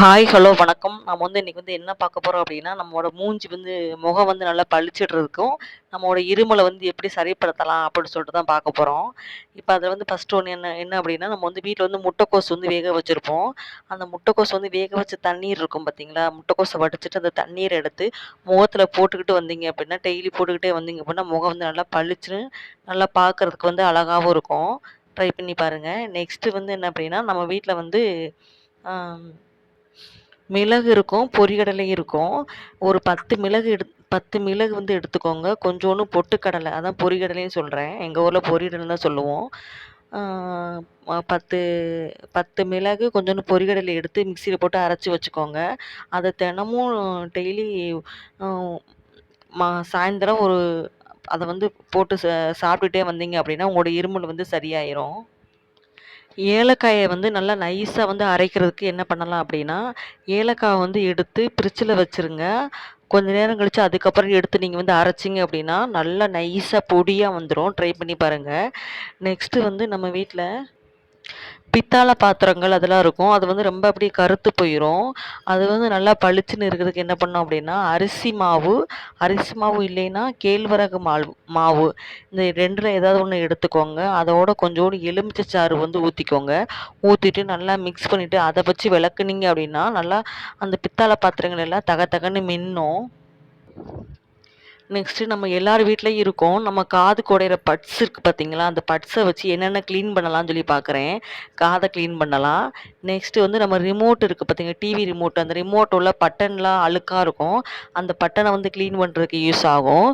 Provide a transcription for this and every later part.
Hi hello வணக்கம். நம்ம வந்து இன்றைக்கி வந்து என்ன பார்க்க போகிறோம் அப்படின்னா நம்மளோட மூஞ்சி வந்து முகம் வந்து நல்லா பளிச்சிடுறதுக்கும் நம்மளோட இருமலை வந்து எப்படி சரிப்படுத்தலாம் அப்படின்னு சொல்லிட்டு தான் பார்க்க போகிறோம் இப்போ அதில் வந்து ஃபஸ்ட்டு ஒன்று என்ன என்ன அப்படின்னா நம்ம வந்து வீட்டில் வந்து முட்டைக்கோஸ் வந்து வேக வச்சுருப்போம். அந்த முட்டைக்கோஸ் வந்து வேக வச்ச தண்ணீர் இருக்கும் பார்த்தீங்களா முட்டைக்கோஸை வடிச்சிட்டு அந்த தண்ணீரை எடுத்து முகத்தில் போட்டுக்கிட்டு வந்தீங்க அப்படின்னா டெய்லி போட்டுக்கிட்டே வந்தீங்க அப்படின்னா முகம் வந்து நல்லா பளிச்சுன்னு நல்லா பார்க்குறதுக்கு வந்து அழகாகவும் இருக்கும். ட்ரை பண்ணி பாருங்கள் நெக்ஸ்ட்டு வந்து என்ன அப்படின்னா நம்ம வீட்டில் வந்து மிளகு இருக்கும் பொரிகடலை இருக்கும். ஒரு பத்து மிளகு எடு பத்து மிளகு வந்து எடுத்துக்கோங்க. கொஞ்சோண்டு பொட்டுக்கடலை அதான் பொரிகடலைன்னு சொல்கிறேன் எங்கள் ஊரில் பொரிகடலை தான் சொல்லுவோம். பத்து பத்து மிளகு கொஞ்சோண்டு பொரிகடலை எடுத்து மிக்சியில் போட்டு அரைச்சி வச்சுக்கோங்க. அதை தினமும் டெய்லி மா சாயந்தரம் ஒரு அதை வந்து போட்டு சாப்பிட்டுட்டே வந்தீங்க அப்படின்னா உங்களோட இருமல் வந்து சரியாயிரும். ஏலக்காயை வந்து நல்லா நைஸாக வந்து அரைக்கிறதுக்கு என்ன பண்ணலாம் அப்படின்னா ஏலக்காய் வந்து எடுத்து பிரிச்சில் வச்சுருங்க. கொஞ்ச நேரம் கழித்து அதுக்கப்புறம் எடுத்து நீங்கள் வந்து அரைச்சிங்க அப்படின்னா நல்லா நைஸாக பொடியாக வந்துடும் ட்ரை பண்ணி பாருங்கள் நெக்ஸ்ட்டு வந்து நம்ம வீட்டில் பித்தாள பாத்திரங்கள் அதெல்லாம் இருக்கும். அது வந்து ரொம்ப அப்படியே கருத்து போயிடும் அது வந்து நல்லா பளிச்சுன்னு இருக்கிறதுக்கு என்ன பண்ணோம் அப்படின்னா அரிசி மாவு அரிசி மாவு இல்லைன்னா கேழ்வரகு மாவு மாவு. இந்த ரெண்டில் ஏதாவது ஒன்று எடுத்துக்கோங்க. அதோட கொஞ்சோண்டு எலுமிச்சை சாறு வந்து ஊற்றிக்கோங்க ஊற்றிட்டு நல்லா மிக்ஸ் பண்ணிவிட்டு அதை வச்சு விளக்குனீங்க அப்படின்னா நல்லா அந்த பித்தாள பாத்திரங்கள் எல்லாம் தக தகன்னு மின்னும். நெக்ஸ்ட்டு நம்ம எல்லார் வீட்லேயும் இருக்கோம். நம்ம காது குடையிற பட்ஸ் இருக்குது பார்த்தீங்களா அந்த பட்ஸை வச்சு என்னென்ன க்ளீன் பண்ணலாம்னு சொல்லி பார்க்குறேன் காதை க்ளீன் பண்ணலாம். நெக்ஸ்ட்டு வந்து நம்ம ரிமோட் இருக்குது பார்த்தீங்க டிவி ரிமோட் அந்த ரிமோட் உள்ள பட்டன்லாம் அழுக்காக இருக்கும். அந்த பட்டனை வந்து க்ளீன் பண்ணுறதுக்கு யூஸ் ஆகும்.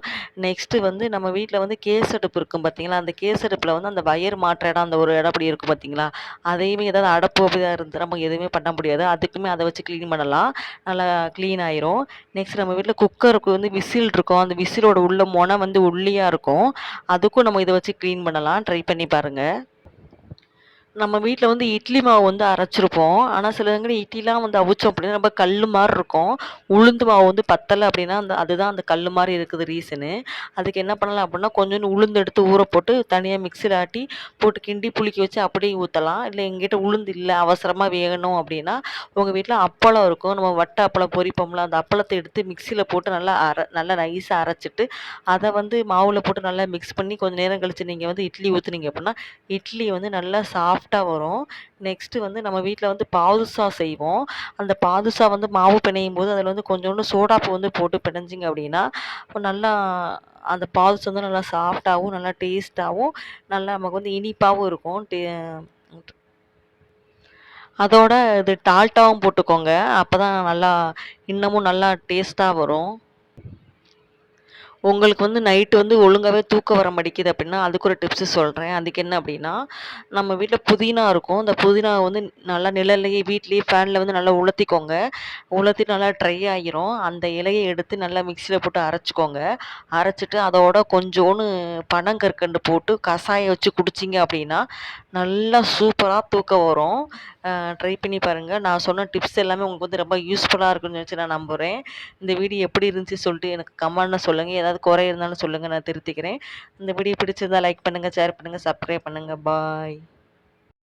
நெக்ஸ்ட்டு வந்து நம்ம வீட்டில் வந்து கேஸ் அடுப்பு இருக்கும் பார்த்தீங்களா அந்த கேஸ் அடுப்பில் வந்து அந்த வயர் மாற்ற இடம் அந்த ஒரு இடம் அப்படி இருக்கும் பார்த்தீங்களா அதையுமே ஏதாவது அடப்பு அப்படிதான் இருந்து நம்ம எதுவுமே பண்ண முடியாது. அதுக்குமே அதை வச்சு க்ளீன் பண்ணலாம். நல்லா க்ளீன் ஆயிரும். நெக்ஸ்ட் நம்ம வீட்டில் குக்கருக்கு வந்து விசில் இருக்கும். அந்த விசிலோட உள்ள முனை வந்து ஒல்லியாக இருக்கும். அதுக்கும் நம்ம இதை வச்சு க்ளீன் பண்ணலாம். ட்ரை பண்ணி பாருங்கள் நம்ம வீட்டில் வந்து இட்லி மாவு வந்து அரைச்சிருப்போம். ஆனால் சில இடங்களில் இட்லிலாம் வந்து அவிச்சோம் அப்படின்னா ரொம்ப கல் மாதிரி இருக்கும். உளுந்து மாவு வந்து பத்தலை அப்படின்னா அந்த அதுதான் அந்த கல் மாதிரி இருக்குது ரீசனு அதுக்கு என்ன பண்ணலாம் அப்படின்னா கொஞ்சோண்டு உளுந்து எடுத்து ஊற போட்டு தனியாக மிக்சியில் ஆட்டி போட்டு கிண்டி புளிக்க வச்சு அப்படியே ஊற்றலாம் இல்லை எங்கிட்ட உளுந்து இல்லை அவசரமாக வேகணும் அப்படின்னா உங்கள் வீட்டில் அப்பளம் இருக்கும். நம்ம வட்ட அப்பளம் பொரிப்போம்ல அந்த அப்பளத்தை எடுத்து மிக்சியில் போட்டு நல்லா அரை நல்லா நைஸாக அரைச்சிட்டு அதை வந்து மாவில் போட்டு நல்லா மிக்ஸ் பண்ணி கொஞ்சம் நேரம் கழித்து நீங்கள் வந்து இட்லி ஊற்றுனீங்க அப்படின்னா இட்லி வந்து நல்லா சாஃப்ட் சாஃப்டாக வரும். நெக்ஸ்ட்டு வந்து நம்ம வீட்டில் வந்து பாதுஷா செய்வோம். அந்த பாதுஷா வந்து மாவு பிணையும் போது அதில் வந்து கொஞ்சோண்டு சோடாப்பு வந்து போட்டு பிணைஞ்சிங்க அப்படின்னா நல்லா அந்த பாதுஷா வந்து நல்லா சாஃப்டாகவும் நல்லா டேஸ்ட்டாகவும் நல்லா நமக்கு வந்து இனிப்பாகவும் இருக்கும். டே அதோட இது டால்ட்டாவும் போட்டுக்கோங்க. அப்போ தான் நல்லா இன்னமும் நல்லா டேஸ்ட்டாக வரும். உங்களுக்கு வந்து நைட்டு வந்து ஒழுங்காகவே தூக்கம் வர மாட்டேங்குது அப்படின்னா அதுக்கு ஒரு டிப்ஸு சொல்கிறேன் அதுக்கு என்ன அப்படின்னா நம்ம வீட்டில் புதினா இருக்கும். அந்த புதினா வந்து நல்லா நிழல்லையே வீட்லேயே ஃபேனில் வந்து நல்லா உலர்த்திக்கோங்க. உலர்த்தி நல்லா ட்ரை ஆகிரும் அந்த இலையை எடுத்து நல்லா மிக்சியில் போட்டு அரைச்சிக்கோங்க. அரைச்சிட்டு அதோட கொஞ்சோன்னு பனங்கற்கண்டு போட்டு கஷாயம் வச்சு குடிச்சிங்க அப்படின்னா நல்லா சூப்பராக தூக்கம் வரும். ட்ரை பண்ணி பாருங்கள் நான் சொன்ன டிப்ஸ் எல்லாமே உங்களுக்கு வந்து ரொம்ப யூஸ்ஃபுல்லாக இருக்குன்னு நினச்சி நான் நம்புகிறேன் இந்த வீடியோ எப்படி இருந்துச்சு சொல்லிட்டு எனக்கு கமெண்ட்டில் சொல்லுங்கள் ஏதாவது குறை இருந்தாலும் சொல்லுங்கள் நான் திருத்திக்கிறேன். இந்த வீடியோ பிடிச்சிருந்தா லைக் பண்ணுங்கள் ஷேர் பண்ணுங்கள் சப்ஸ்கிரைப் பண்ணுங்கள் பாய்